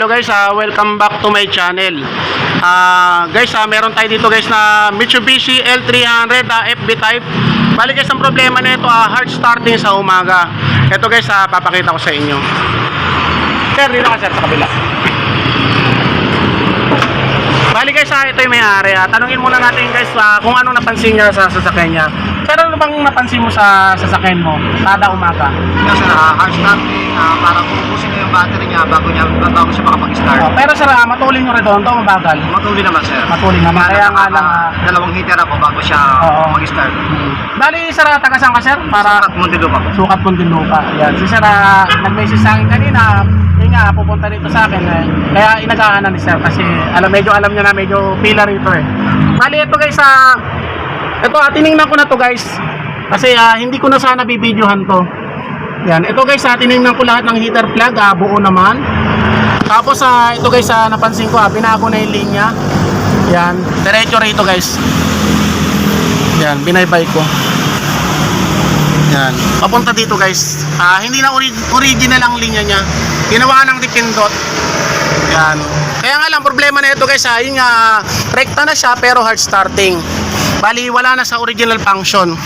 Hello guys, ah, welcome back to my channel. Ah, guys, ah, meron tayo dito guys na Mitsubishi L300 ah, FB type. Bali guys, ang problema nito ah, hard starting sa umaga. Ito guys, ah, papakita ko sa inyo. Sir, dito ka sir sa kabila. Bali guys, ah, ito yung may-ari. Ah. Tanungin muna natin guys ah, kung ano napansin niya sa sasakyan niya. Sir, ano bang napansin mo sa sasakyan mo kada umaga? Kasi uh, hard start, uh, parang yung battery niya bago, niya, bago siya makapag-start. Oh, pero sir, ah, matulin yung redondo, mabagal. Matuloy naman sir. Matuloy naman. Kaya nga lang, ah, dalawang heater ako bago siya Oo. mag-start. Bali, sir, ah, taga saan ka, sir? Para At Mundilupa po. sukat Muntinlupa. Yan. Si sir, ah, nag-message sa akin kanina, yun nga, pupunta dito sa akin. Eh. Kaya inagaan na ni sir kasi alam, medyo alam niya na medyo pila rito eh. Bali, ito guys, ah, ito, ah, tiningnan ko na to guys. Kasi ah, hindi ko na sana bibidyohan to. Yan. Ito guys, ah, tiningnan ko lahat ng heater plug, ah, buo naman. Tapos, ah, ito guys, ah, napansin ko, ah, binago na yung linya. Yan. Diretso rito guys. Yan, binaybay ko. Yan. Papunta dito guys. Ah, hindi na ori- original ang linya niya. Ginawa ng dipindot. Yan. Kaya nga lang problema na ito guys, ah, yun nga rekta na siya pero hard starting. Bali wala na sa original function.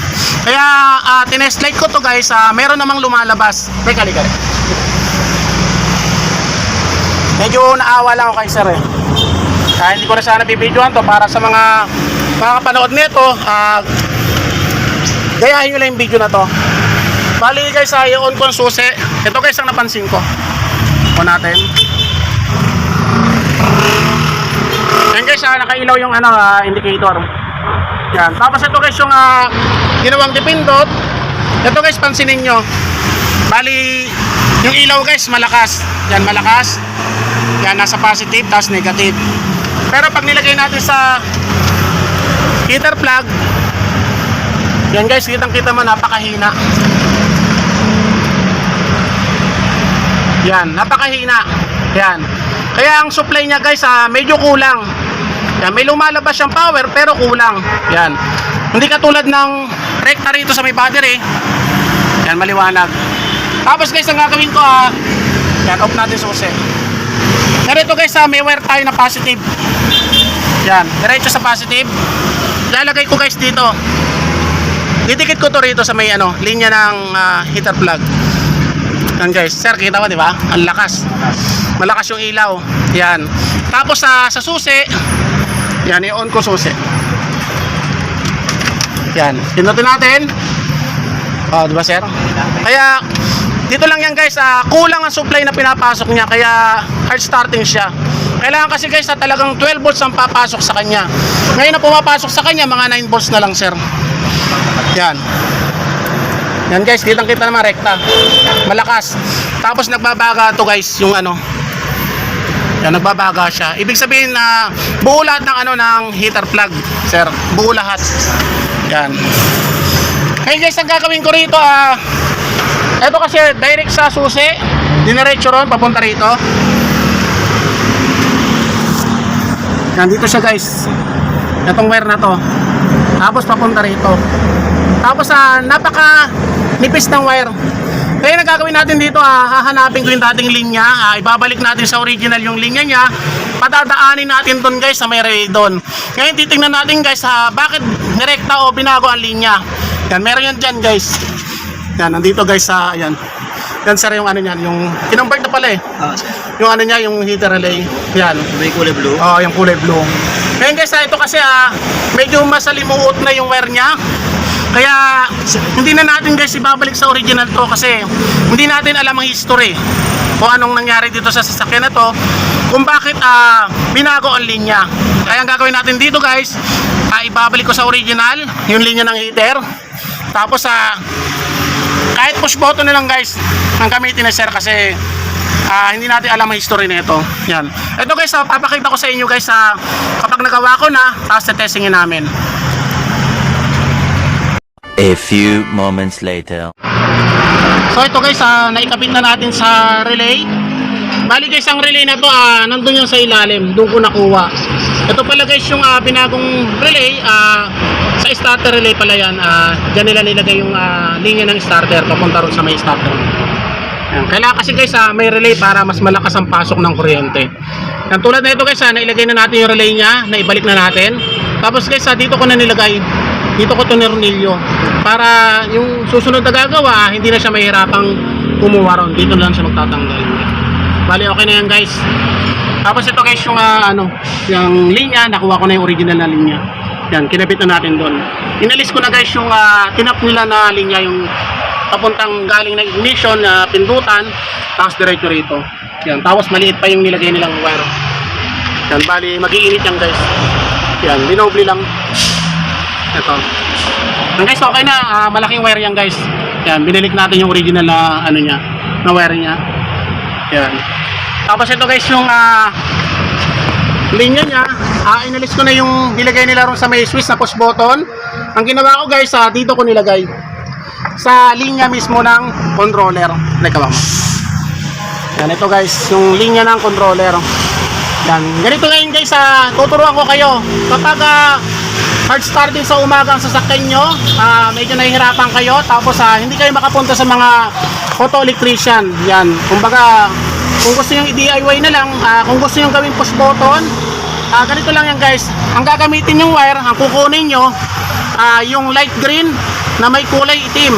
Kaya ah, tinest light ko to guys, ah, meron namang lumalabas. Teka, liga. Medyo naawa lang ako kay sir eh. Kaya hindi ko na sana bibidyohan to para sa mga makakapanood nito, ah, gayahin nyo lang yung video na to. Bali guys, ah, i-on ko ang susi. Ito guys ang napansin ko. On natin. Yan guys, ah, nakailaw yung ano, ah, indicator. Yan. Tapos ito guys yung ah, ginawang dipindot. Ito guys, pansinin nyo. Bali, yung ilaw guys, malakas. Yan, malakas. Yan, nasa positive, tapos negative. Pero pag nilagay natin sa heater plug, yan guys, kitang kita mo, napakahina. Yan, napakahina. Yan. Kaya ang supply niya guys, ah, medyo kulang. Yan, may lumalabas siyang power pero kulang. Yan. Hindi katulad ng rekta rito sa may battery. Yan, maliwanag. Tapos guys, ang gagawin ko ah, yan, off natin susi. Narito guys, ah, may wire tayo na positive. Yan, diretso sa positive. Lalagay ko guys dito. Didikit ko to rito sa may ano, linya ng ah, heater plug. Yan guys, sir, kita mo di? Ang lakas. Malakas yung ilaw. Yan. Tapos sa sa susi, yan, i-on ko susi. Yan, pinutin natin. Oh, di ba sir? Kaya dito lang yan guys, ah, kulang ang supply na pinapasok niya kaya hard starting siya. Kailangan kasi guys na talagang 12 volts ang papasok sa kanya. Ngayon na pumapasok sa kanya, mga 9 volts na lang sir. Yan. Yan guys, kitang kita naman rekta. Malakas. Tapos nagbabaga to guys, yung ano. Yan, nagbabaga siya. Ibig sabihin na buo ng ano ng heater plug, sir. Buo lahat. Yan. Ngayon guys, ang gagawin ko rito ah ito kasi direct sa susi, diniretso ron papunta rito. Yan dito siya guys. Itong wire na to. Tapos papunta rito. Tapos ah, napaka nipis ng wire. Kaya nagagawin natin dito, ah, hahanapin ko yung dating linya, ah, ibabalik natin sa original yung linya niya, padadaanin natin doon guys sa may radon. Ngayon titingnan natin guys, ha, bakit nirekta o binago ang linya. Yan, meron yan dyan guys. Yan, nandito guys sa, yan. Yan sir yung ano niyan, yung, kinonvert na pala eh. Ah, Yung ano niya, yung heater relay. Yan. may kulay blue. Oh, yung kulay blue. Ngayon guys, ah, ito kasi ah, medyo masalimuot na yung wire niya. Kaya hindi na natin guys ibabalik sa original to kasi hindi natin alam ang history kung anong nangyari dito sa sasakyan na to kung bakit ah, binago ang linya. Kaya ang gagawin natin dito guys, ah, ibabalik ko sa original yung linya ng heater. Tapos sa kahit push button na lang guys ang gamitin na sir kasi Ah, hindi natin alam ang history nito. Yan. Ito guys, ah, papakita ko sa inyo guys sa kapag nagawa ko na, tapos testingin namin. A few moments later. So ito guys, ah, naikabit na natin sa relay. Bali guys, ang relay na to, ah, nandun yan sa ilalim. Doon ko nakuha. Ito pala guys yung ah, binagong relay. ah, sa starter relay pala yan. ah, dyan nila nilagay yung ah, linya ng starter papunta ron sa may starter. Yan. Kailangan kasi guys ah, may relay para mas malakas ang pasok ng kuryente. Yan, tulad na ito guys, ah, nailagay na natin yung relay niya, naibalik na natin. Tapos guys, ah, dito ko na nilagay, dito ko to nirnilyo. Para yung susunod na gagawa, hindi na siya mahirapang kumuha ron. Dito lang siya magtatanggal. Bali, okay na yan guys. Tapos ito guys, yung ah, ano, yung linya, nakuha ko na yung original na linya. Yan, kinabit na natin doon. Inalis ko na guys yung ah, tinap nila na linya, yung papuntang galing ng ignition na pindutan, tapos diretso rito. Yan, tapos maliit pa yung nilagay nilang wire. Yan, bali, magiinit yan guys. Yan, dinobli lang. Ito. Yan guys, okay na. ah, malaking wire yan guys. Yan, binilik natin yung original na ano niya, na wire niya. Yan. Tapos ito guys yung ah, linya niya, ah, inalis ko na yung nilagay nila ron sa may switch na push button. Ang ginawa ko guys, ah, dito ko nilagay sa linya mismo ng controller. Teka ba? Yan, ito guys, yung linya ng controller. Yan, ganito ngayon guys, ah, tuturuan ko kayo. Kapag ah, hard starting sa umaga ang sasakyan nyo, ah, medyo nahihirapan kayo, tapos ah, hindi kayo makapunta sa mga auto electrician. Yan, kumbaga, kung gusto nyo i-DIY na lang, ah, kung gusto nyo gawing push button, ah, ganito lang yan guys. Ang gagamitin yung wire, ang kukunin nyo, ah, yung light green na may kulay itim.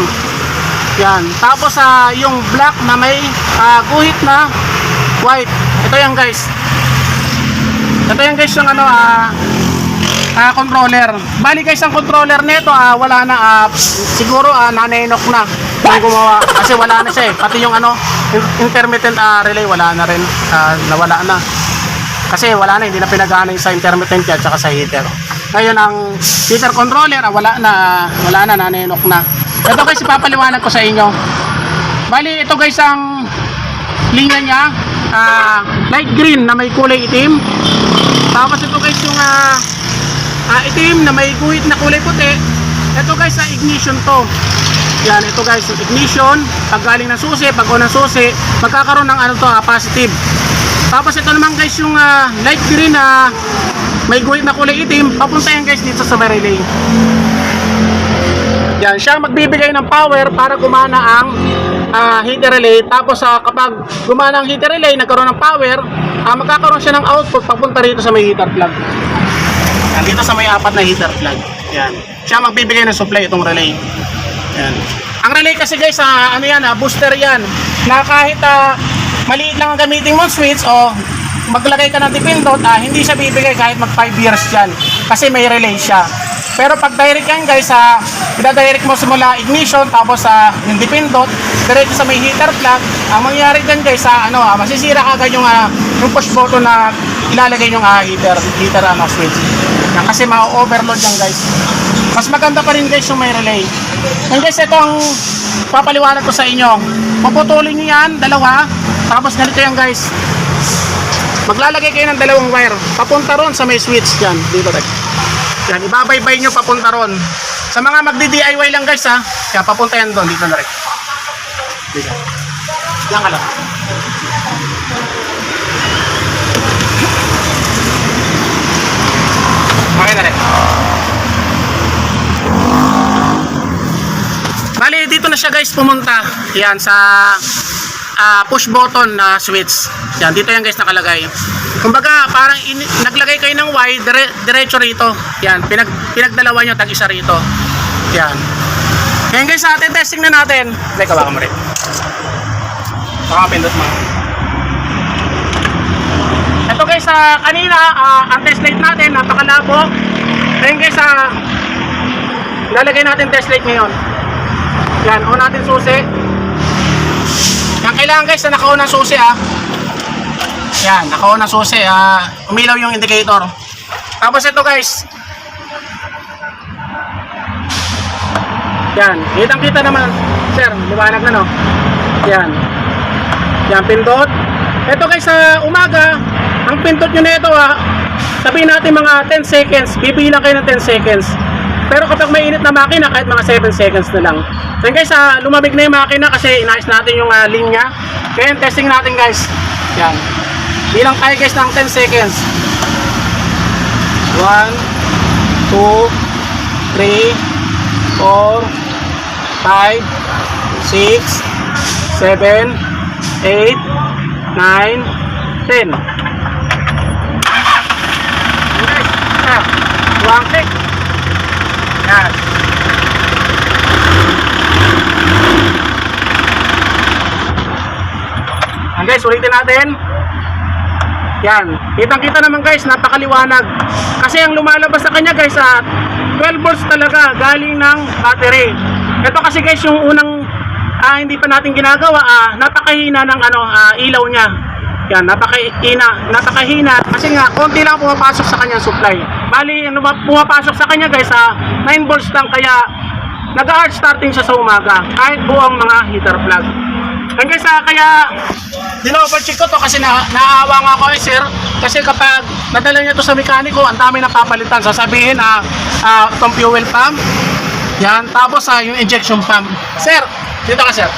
Yan. Tapos ah, yung black na may ah, guhit na white. Ito yan guys. Ito yan guys yung ano ah ah, controller. Bali guys ang controller nito ah wala na ah, siguro ah, nanenok na yung gumawa kasi wala na siya eh. Pati yung ano intermittent ah, relay wala na rin ah, nawala na. Kasi wala na hindi na pinagana sa intermittent at saka sa heater. Ngayon ang heater controller ah, wala na ah, wala na nanenok na. Ito guys ipapaliwanag ko sa inyo. Bali ito guys ang linya niya ah, light green na may kulay itim. Tapos ito guys yung ah, ah, itim na may guhit na kulay puti. Ito guys sa ignition to. Yan, ito guys, ignition, pag galing ng susi, pag unang susi, magkakaroon ng ano to, ah, positive. Tapos ito naman guys yung ah, light green na may guhit na kulay itim, papunta yan guys dito sa relay. Yan, siya magbibigay ng power para gumana ang ah, heater relay. Tapos ah, kapag gumana ang heater relay, nagkaroon ng power, ah, magkakaroon siya ng output papunta rito sa may heater plug. Yan, dito sa may apat na heater plug. Yan. Siya magbibigay ng supply itong relay. Yan. Ang relay kasi guys, ah, ano yan, ah, booster yan. Na kahit ah, maliit lang ang gamitin mong switch o maglagay ka ng dipindot, ah, hindi siya bibigay kahit mag 5 years yan. Kasi may relay siya. Pero pag direct yan guys, ah, ida-direct mo simula ignition tapos sa yung dipindot, diretso sa may heater plug, ang mangyayari dyan guys, sa ano, ah, masisira agad yung, ah, yung push button na ilalagay yung ah, heater, heater ano, switch. Kasi ma-overload yan guys. Mas maganda pa rin guys yung may relay. And guys, ito ang papaliwanag ko sa inyo. Puputulin nyo yan, dalawa. Tapos ganito yan guys. Maglalagay kayo ng dalawang wire. Papunta ron sa may switch dyan. Dito tayo. Yan, ibabaybay nyo papunta ron. Sa mga magdi-DIY lang guys ha. Kaya papunta yan doon. Dito na rin. Dito. Yan ka lang. Okay na rin. Bali, dito na siya guys pumunta. Yan, sa ah, push button na switch. Yan, dito yan guys nakalagay. Kumbaga, parang in, naglagay kayo ng Y, dire, diretso rito. Yan, pinag, pinagdalawa nyo, tag isa rito. Yan. Ngayon guys, atin testing na natin. Teka, baka mo rin. Baka pindot mo. Guys, ah, kanina, ah, ang test light natin, napakalabo. Ngayon guys, ah, lalagay natin test light ngayon. Yan, on natin susi. Yan, kailangan guys na naka-on ang susi ah. Yan, naka-on ang susi ah. Umilaw yung indicator. Tapos ito guys. Yan, kitang kita naman. Sir, liwanag na no. Yan. Yan, pindot. Ito guys sa umaga, ang pindot nyo na ito ah. Sabihin natin mga 10 seconds, bibilang kayo ng 10 seconds. Pero kapag may init na makina, kahit mga 7 seconds na lang. Then guys, ah, lumamig na yung makina kasi inayos natin yung ah, linya. Kaya testing natin guys. Yan. Bilang tayo guys ng 10 seconds. 1, 2, 3, 4, 5, 6, 7, 8, 9, 10. Okay, sir. One click. Yan. Yan guys, ulitin natin. Yan. Kitang-kita naman guys, napakaliwanag. Kasi ang lumalabas sa kanya guys, ah, 12 volts talaga galing ng battery. Ito kasi guys, yung unang ah, hindi pa natin ginagawa, ah, napakahina ng ano, ah, ilaw niya. Yan, napakahina, napakahina kasi nga konti lang pumapasok sa kanyang supply. Bali, ano ba pumapasok sa kanya guys, ah, 9 volts lang kaya nag-hard starting siya sa umaga kahit buong mga heater plug. And guys, ah, kaya dinovercheck ko to kasi na, naaawa nga ako eh sir. Kasi kapag nadala niya to sa mekaniko ang dami na papalitan. Sasabihin ah, ah itong fuel pump. Yan. Tapos ah, yung injection pump. Sir dito ka sir.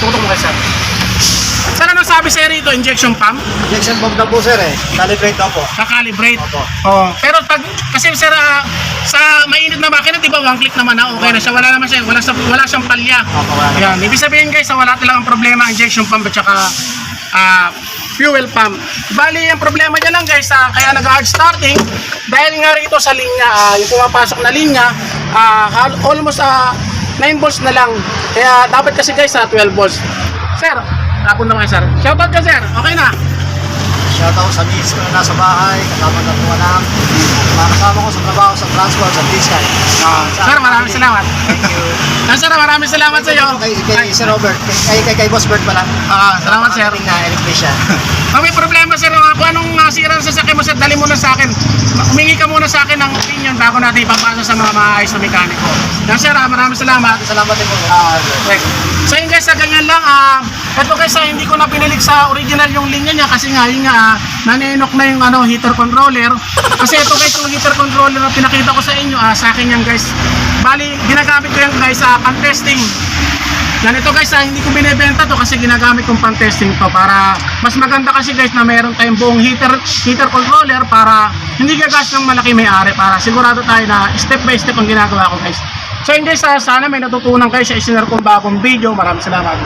Tutok mo kay sir sir ano sabi sir rito injection pump? Injection bomb na po sir eh. Calibrate na po. kakalibrate Opo. oh pero pag kasi sir ah, sa mainit na makina di ba one click naman na okay na siya. Wala naman siya wala, sa, wala siyang palya. Opo, wala na. yan ibig sabihin guys ah, wala talagang problema ang injection pump at saka ah, fuel pump. Bali ang problema niya lang guys ah, kaya nag hard starting. Dahil nga rito sa linya ah, yung pumapasok na linya ah, almost ah, 9 volts na lang. Kaya dapat kasi guys sa 12 volts. Sir tapon naman sir shoutout ka sir okay na Shoutout sa miss ko na nasa bahay, kasama na po anak. Mga kasama ko sa trabaho sa transport sa Biscay. Ah, sir maraming salamat Thank you. Ah, sir maraming salamat sa iyo Kay, kay Sir Robert, kay, kay, kay Boss Bert pala. Ah, salamat sir na electrician. Kung may problema sir, uh, kung anong nasira sa sasakyan mo sir, dali mo na sa akin. Humingi ka muna sa akin ng opinion bago natin ipapasa sa mga maayos na mekaniko. Yan sir, ah, maraming salamat. Salamat din po. Ah, okay. So yun guys, sa ganyan lang, ah, ito guys, ah, hindi ko na pinilig sa original yung linya niya kasi nga, yun nga, ah, na yung ano, heater controller. Kasi ito guys, yung heater controller na pinakita ko sa inyo, ah, sa akin yan guys. Bali, ginagamit ko yan guys sa pan-testing. Yan ito guys, ah, hindi ko binebenta to kasi ginagamit kong pan-testing to para mas maganda kasi guys na meron tayong buong heater heater controller para hindi gagas ng malaki may-ari para sigurado tayo na step by step ang ginagawa ko guys. So yun guys, ah, sana may natutunan kayo sa isinar kong bagong video. Maraming salamat.